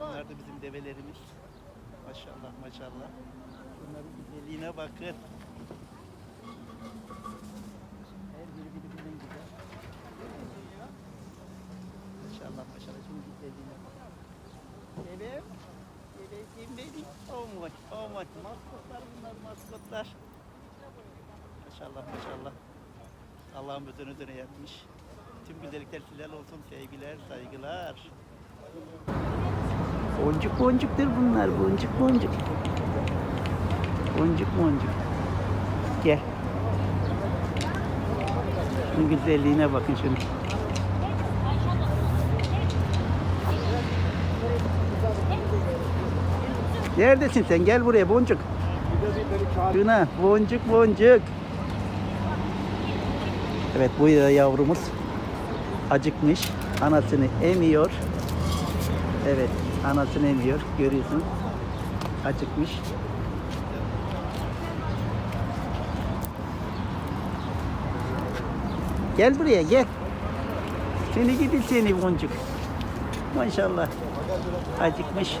Bunlar da bizim develerimiz. Maşallah maşallah. Bunların güzelliğine bakın. Her biri birbirinden güzel. Maşallah maşallah. Şimdi güzelliğine bak. Deve. Deveciğim benim. Oh my, oh my. Maskotlar bunlar maskotlar. Maşallah maşallah. Allah'ın bütün üzerine yapmış. Tüm güzellikler sizlerle olsun. Sevgiler, saygılar. Boncuk boncuktur bunlar. Boncuk boncuk. Boncuk boncuk. Gel. Şunun güzelliğine bakın şunu. Neredesin sen? Gel buraya boncuk. Şuna boncuk boncuk. Evet bu yavrumuz acıkmış. Anasını emiyor. Evet anasını emiyor. Görüyorsunuz. Acıkmış. Gel buraya gel. Seni gidi seni boncuk. Maşallah. Acıkmış.